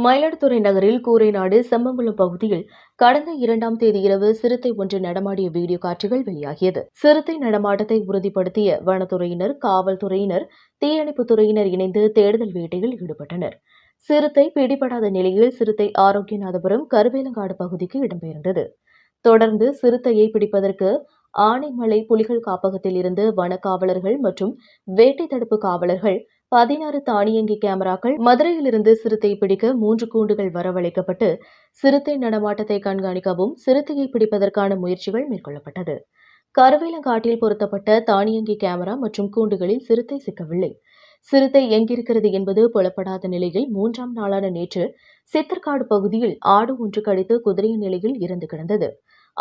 மயிலாடுதுறை நகரில் கூரைநாடு செம்மங்குளம் பகுதியில் கடந்த இரண்டாம் தேதி இரவு சிறுத்தை ஒன்று நடமாடிய வீடியோ காட்சிகள் வெளியாகியது. சிறுத்தை நடமாட்டத்தை உறுதிப்படுத்திய வனத்துறையினர் காவல்துறையினர் தீயணைப்புத் துறையினர் இணைந்து தேடுதல் வேட்டையில் ஈடுபட்டனர். சிறுத்தை பிடிபடாத நிலையில் சிறுத்தை ஆரோக்கியநாதபுரம் கருவேலங்காடு பகுதிக்கு இடம்பெயர்ந்தது. தொடர்ந்து சிறுத்தையை பிடிப்பதற்கு ஆனைமலை புலிகள் காப்பகத்தில் இருந்து வனக்காவலர்கள் மற்றும் வேட்டை தடுப்பு காவலர்கள் பதினாறு தானியங்கி கேமராக்கள் மதுரையிலிருந்து சிறுத்தை பிடிக்க மூன்று கூண்டுகள் வரவழைக்கப்பட்டு சிறுத்தை நடமாட்டத்தை கண்காணிக்கவும் சிறுத்தையை பிடிப்பதற்கான முயற்சிகள் மேற்கொள்ளப்பட்டது. கருவேலங்காட்டில் பொருத்தப்பட்ட தானியங்கி கேமரா மற்றும் கூண்டுகளில் சிறுத்தை சிக்கவில்லை. சிறுத்தை எங்கிருக்கிறது என்பது புலப்படாத நிலையில் மூன்றாம் நாளான நேற்று சித்தர்காடு பகுதியில் ஆடு ஒன்று கடித்து குதிரையின் நிலையில் இறந்து கிடந்தது.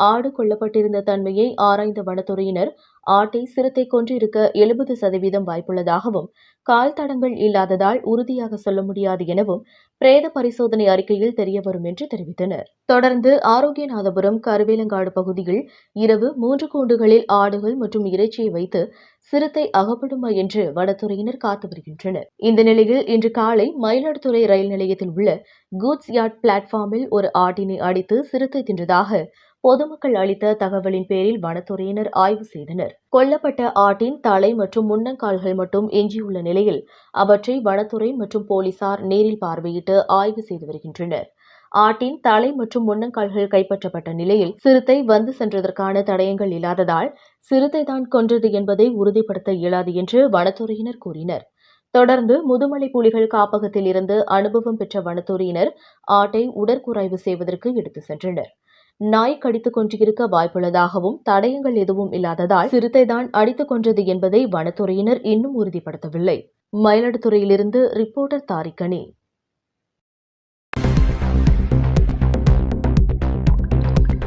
ஆடு கொல்லப்பட்டிருந்த தன்மையை ஆராய்ந்த வனத்துறையினர் ஆட்டை சிறுத்தை கொன்றிருக்க எழுபது சதவீதம் வாய்ப்புள்ளதாகவும் கால் தடங்கள் இல்லாததால் உறுதியாக சொல்ல முடியாது எனவும் பிரேத பரிசோதனை அறிக்கையில் தெரியவரும் என்று தெரிவித்தனர். தொடர்ந்து ஆரோக்கியநாதபுரம் கருவேலங்காடு பகுதியில் இரவு மூன்று கூண்டுகளில் ஆடுகள் மற்றும் இறைச்சியை வைத்து சிறுத்தை அகப்படுமா என்று வனத்துறையினர் காத்து வருகின்றனர். இந்த நிலையில் இன்று காலை மயிலாடுதுறை ரயில் நிலையத்தில் உள்ள கூட்ஸ் யார்ட் பிளாட்ஃபார்மில் ஒரு ஆட்டினை அடித்து சிறுத்தை தின்றதாக பொதுமக்கள் அளித்த தகவலின் பேரில் வனத்துறையினர் ஆய்வு செய்தனர். கொல்லப்பட்ட ஆட்டின் தலை மற்றும் முன்னங்கால்கள் மட்டும் எஞ்சியுள்ள நிலையில் அவற்றை வனத்துறை மற்றும் போலீசார் நேரில் பார்வையிட்டு ஆய்வு செய்து வருகின்றனர். ஆட்டின் தலை மற்றும் முன்னங்கால்கள் கைப்பற்றப்பட்ட நிலையில் சிறுத்தை வந்து சென்றதற்கான தடயங்கள் இல்லாததால் சிறுத்தை தான் கொன்றது என்பதை உறுதிப்படுத்த இயலாது என்று வனத்துறையினர் கூறினர். தொடர்ந்து முதுமலை புலிகள் காப்பகத்தில் இருந்து அனுபவம் பெற்ற வனத்துறையினர் ஆட்டை உடற்குறைவு செய்வதற்கு எடுத்து சென்றனர். நாய் கடித்துக் கொன்றிருக்க வாய்ப்புள்ளதாகவும் தடயங்கள் எதுவும் இல்லாததால் சிறுத்தை தான் அடித்துக் கொன்றது என்பதை வனத்துறையினர் இன்னும் உறுதிப்படுத்தவில்லை. மயிலாடுதுறையிலிருந்து ரிப்போர்ட்டர் தாரிக்கணி